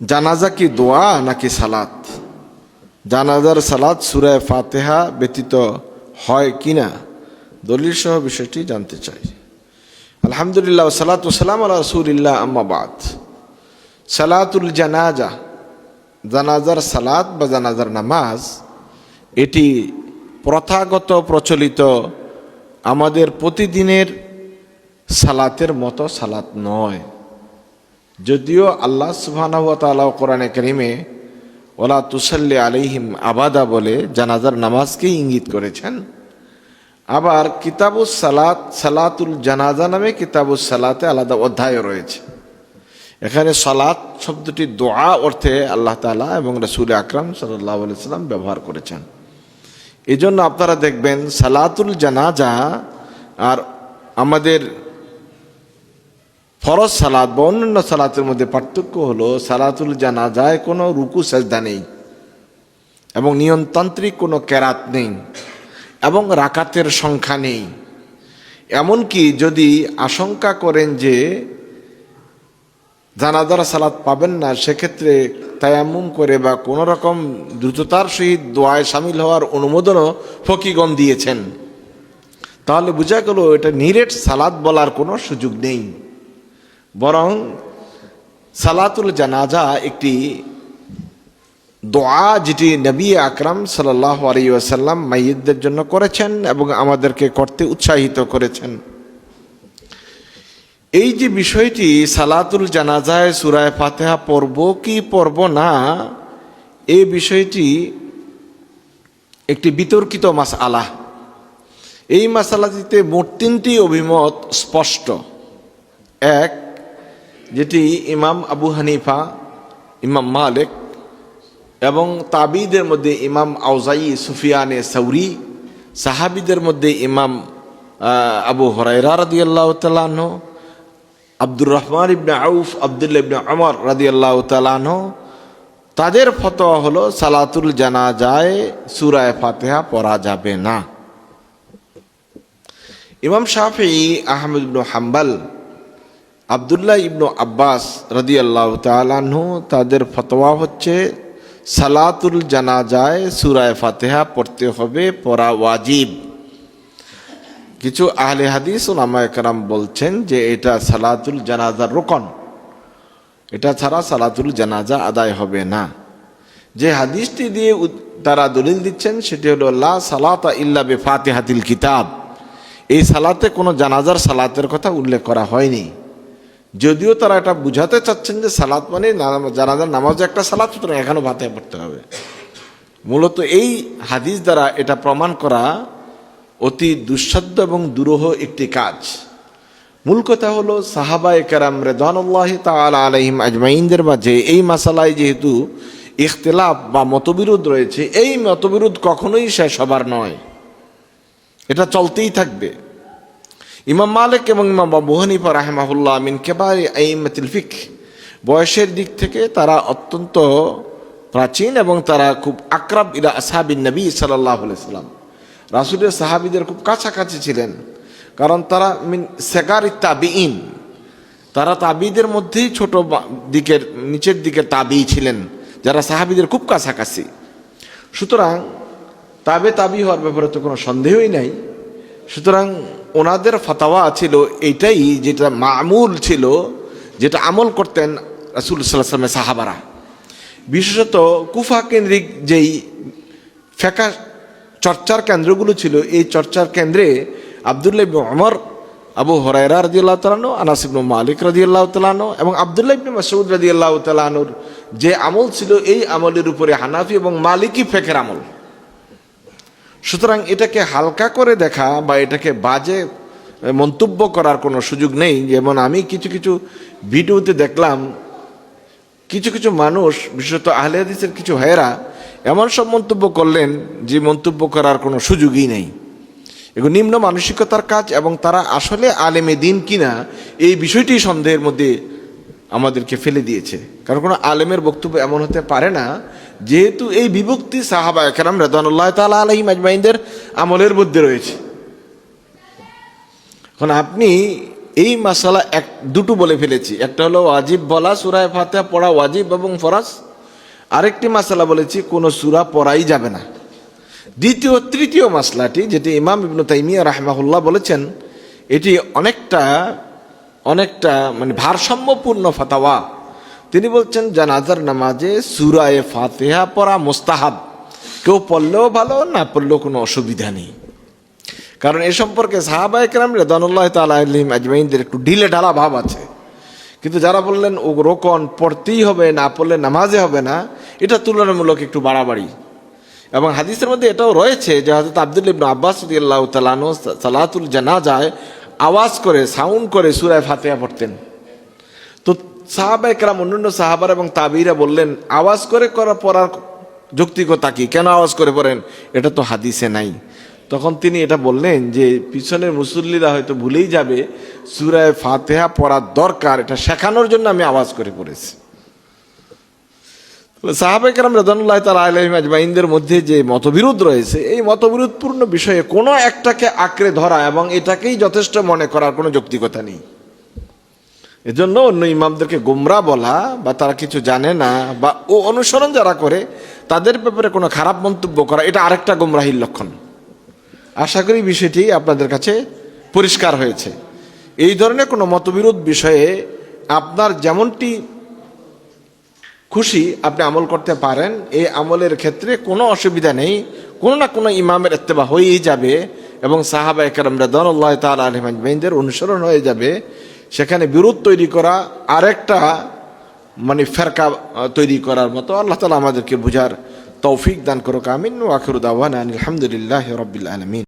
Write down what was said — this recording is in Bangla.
জানাজা কি দোয়া নাকি সালাত? জানাজার সালাত সুরায় ফাতেহা ব্যতীত হয় কিনা? দলিল সহ বিষয়টি জানতে চাই। আলহামদুলিল্লাহ সালাত সালাম আল্লাহ রসুলিল্লাহ আম্মাবাদ সালাতুল জানাজা, জানাজার সালাত বা জানাজার নামাজ, এটি প্রথাগত, প্রচলিত, আমাদের প্রতিদিনের সালাতের মতো সালাত নয়। যদিও আল্লাহ তাআলা কোরআনে কারিমে ওলা তুসাল্লি আলিহিম আবাদা বলে জানাজার নামাজকেই ইঙ্গিত করেছেন, আবার কিতাবুস সালাত, সালাতুল জানাজা নামে কিতাবুস সালাতে আলাদা অধ্যায় রয়েছে। এখানে সালাত শব্দটি দোয়া অর্থে আল্লাহ তালা এবং রসুল আকরাম সাল্লাহ সাল্লাম ব্যবহার করেছেন। এই আপনারা দেখবেন সালাতুল জানাজা আর আমাদের ফরজ সালাদ বা অন্যান্য সালাতের মধ্যে পার্থক্য হলো সালাতুল জানাজায় কোনো রুকু, সেজদা নেই এবং নিয়মতান্ত্রিক কোনো কেরাত নেই এবং রাকাতের সংখ্যা নেই। এমনকি যদি আশঙ্কা করেন যে জানাজার সালাত পাবেন না, সেক্ষেত্রে তায়াম্মুম করে বা কোনো রকম দ্রুততার সহিত দোয়ায় সামিল হওয়ার অনুমোদনও ফকিগণ দিয়েছেন। তাহলে বোঝা গেল এটা নিরেট সালাদ বলার কোনো সুযোগ নেই। বরং সালাতুল জানাজা একটি দোয়া যেটি নবী আকরাম সাল্লাহ আলী ওয়াসাল্লাম জন্য করেছেন এবং আমাদেরকে করতে উৎসাহিত করেছেন। এই যে বিষয়টি সালাতুল জানাজায় সুরায় ফাতেহা পড়ব কি পড়ব না এই বিষয়টি একটি বিতর্কিত মাস আলাহ এই মাসালাটিতে মোট তিনটি অভিমত স্পষ্ট। এক যেটি ইমাম আবু হানিফা, ইমাম মালিক এবং তাবিদের মধ্যে ইমাম আউজাই সুফিয়ানে সৌরি সাহাবিদের মধ্যে ইমাম আবু হরাইরা রাদি আল্লাহ তালাহ আব্দুর রহমান ইবনে আউফ আবদুল্লা ইবনে আমর রাদি আল্লাহ তালাহ তাদের ফতোয়া হলো, সালাতুল জানা জানাজায় সুরায় ফাতেহা পড়া যাবে না। ইমাম শাফি, আহমেদ ইবনু হাম্বাল আবদুল্লাহ ইবনু আব্বাস রদি আল্লাহ তালাহু তাদের ফতোয়া হচ্ছে, সালাতুল জানাজায় সুরায় ফাতেহা পড়তে হবে, পড়া ওয়াজিব। কিছু আহলে হাদিস ওলামা একরাম বলছেন যে এটা সালাতুল জানাজার রোকন। এটা ছাড়া সালাতুল জানাজা আদায় হবে না। যে হাদিসটি দিয়ে তারা দলিল দিচ্ছেন, সেটি হলো, লা সালাতা ইল্লা বে ফাতেহাতিল কিতাব। এই সালাতে কোনো জানাজার সালাতের কথা উল্লেখ করা হয়নি। যদিও তারা এটা বুঝাতে চাচ্ছেন যে সালাত মানে জানাজার নামাজ একটা সালাদ সুতরাং এখানেও ভাতে পড়তে হবে। মূলত এই হাদিস দ্বারা এটা প্রমাণ করা অতি দুঃসাধ্য এবং দুরূহ একটি কাজ। মূল কথা হলো সাহাবা কেরাম রেদানুল্লাহ তাল আলহিম আজমাইনদের মাঝে এই মাসালায় যেহেতু ইখতলাফ বা মতবিরোধ রয়েছে, এই মতবিরোধ কখনোই শেষ হবার নয়। এটা চলতেই থাকবে। ইমাম মালিক এবং ইমাম আবু হানিফা রাহেমাহুল্লাহ মিন কেবার আইমাতিল ফিক বয়সের দিক থেকে তারা অত্যন্ত প্রাচীন এবং তারা খুব আক্রাব ইলা আসাবিন নবী সাল্লাহ সাল্লাম। রাসুলের সাহাবিদের খুব কাছাকাছি ছিলেন, কারণ তারা মিন সেগার তাবিইন তারা তাবিদের মধ্যেই ছোট দিকের, নিচের দিকের তাবি ছিলেন, যারা সাহাবিদের খুব কাছাকাছি। সুতরাং তাবে তাবি হওয়ার ব্যাপারে তো কোনো সন্দেহই নাই। সুতরাং ওনাদের ফতাওয়া ছিল এইটাই যেটা মামুল ছিল, যেটা আমল করতেন রাসুল সাল্লাহামের সাহাবারা। বিশেষত কুফা কেন্দ্রিক যেই ফেকা চর্চার কেন্দ্রগুলো ছিল, এই চর্চার কেন্দ্রে আবদুল্লাহ অমর আবু হরাইরা রাজি আল্লাহ তালানো আনাস ইবনু মালিক রাজি আল্লাহ তালানো এবং আবদুল্লাহ মাসুদ রাজি আল্লাহ তালানুর যে আমল ছিল, এই আমলের উপরে হানাফি এবং মালিকি ফেকের আমল। সুতরাং এটাকে হালকা করে দেখা বা এটাকে বাজে মন্তব্য করার কোনো সুযোগ নেই। যেমন আমি কিছু কিছু ভিডিওতে দেখলাম, কিছু কিছু মানুষ, বিশেষত আহলে হাদিসের কিছু ভাইয়েরা, এমন সব মন্তব্য করলেন যে মন্তব্য করার কোনো সুযোগই নেই। এগুলো নিম্ন মানসিকতার কাজ এবং তারা আসলে আলেমে দিন কিনা, এই বিষয়টি সন্দেহের মধ্যে আমাদেরকে ফেলে দিয়েছে। কারণ কোনো আলেমের বক্তব্য এমন হতে পারে না যেহেতু এই বিভক্তি সাহাবা একরাম রেদানুল্লাহ তালা আলহিম আজমাইনদের আমলের মধ্যে রয়েছে। এখন আপনি এই মাসালা এক, দুটো বলে ফেলেছি। একটা হলো ওয়াজিব বলা সুরায় ফাতেহা পড়া ওয়াজিব এবং ফরাজ। আরেকটি মাসালা বলেছি, কোনো সুরা পড়াই যাবে না। দ্বিতীয়, তৃতীয় মাসলাটি, যেটি ইমাম ইবনু তাইমিয়া রাহমাহুল্লাহ বলেছেন, এটি অনেকটা অনেকটা মানে ভারসাম্যপূর্ণ ফাতাওয়া। তিনি বলছেন, জানাজার নামাজে সুরায়ে ফাতেহা পড়া মোস্তাহাব। কেউ পড়লেও ভালো, না পড়লেও কোনো অসুবিধা নেই। কারণ এ সম্পর্কে সাহাবা একরাম রেদানুল্লাহ তালিম আজমাইনদের একটু ঢিলে ঢালা ভাব আছে। কিন্তু যারা বললেন, ও রোকন, পড়তেই হবে, না পড়লে নামাজে হবে না, এটা তুলনামূলক একটু বাড়াবাড়ি। এবং হাদিসের মধ্যে এটাও রয়েছে যে হজরত আব্দুল ইবনু আব্বাস আল্লাহ তালানো সালাতুল জানাজায় আওয়াজ করে, সাউন্ড করে সুরায় ফাতেহা পড়তেন। সাহাবা একরাম, অন্যান্য সাহাবার এবং তাবিরা বললেন, আওয়াজ করে করা পড়ার যৌক্তিকতা কি? কেন আওয়াজ করে পড়েন? এটা তো হাদিসে নাই। তখন তিনি এটা বললেন যে পিছনের মুসল্লিরা হয়তো ভুলেই যাবে, সুরায় ফাতেহা পড়ার দরকার, এটা শেখানোর জন্য আমি আওয়াজ করে পড়েছি। সাহাবেকরাম রদানুল্লাহ তাল আলহিম আজমাইনদের মধ্যে যে মতবিরোধ রয়েছে, এই মতবিরোধপূর্ণ বিষয়ে কোনো একটাকে আঁকড়ে ধরা এবং এটাকেই যথেষ্ট মনে করার কোনো যৌক্তিকতা নেই। এজন্য অন্য ইমামদেরকে গোমরা বলা বা তারা কিছু জানে না বা ও অনুসরণ যারা করে, তাদের ব্যাপারে কোনো খারাপ মন্তব্য করা, এটা আরেকটা গোমরাহির লক্ষণ। আশা করি বিষয়টি আপনাদের কাছে পরিষ্কার হয়েছে। এই ধরনের কোনো মতবিরোধ বিষয়ে আপনার যেমনটি খুশি, আপনি আমল করতে পারেন, এই আমলের ক্ষেত্রে কোনো অসুবিধা নেই, কোনো না কোনো ইমামের এত্তেবা হয়েই যাবে এবং সাহাবা একরম রাদানুল্লাহ তাল আলহমাজমাইনদের অনুসরণ হয়ে যাবে। সেখানে বিরোধ তৈরি করা, আরেকটা মানে ফেরকা তৈরি করার মতো। আল্লাহ তালা আমাদেরকে বুঝার তৌফিক দান করুক। আমিন। ওয়াকির দাওয়ান আলহামদুলিল্লাহ রবিল আলমিন।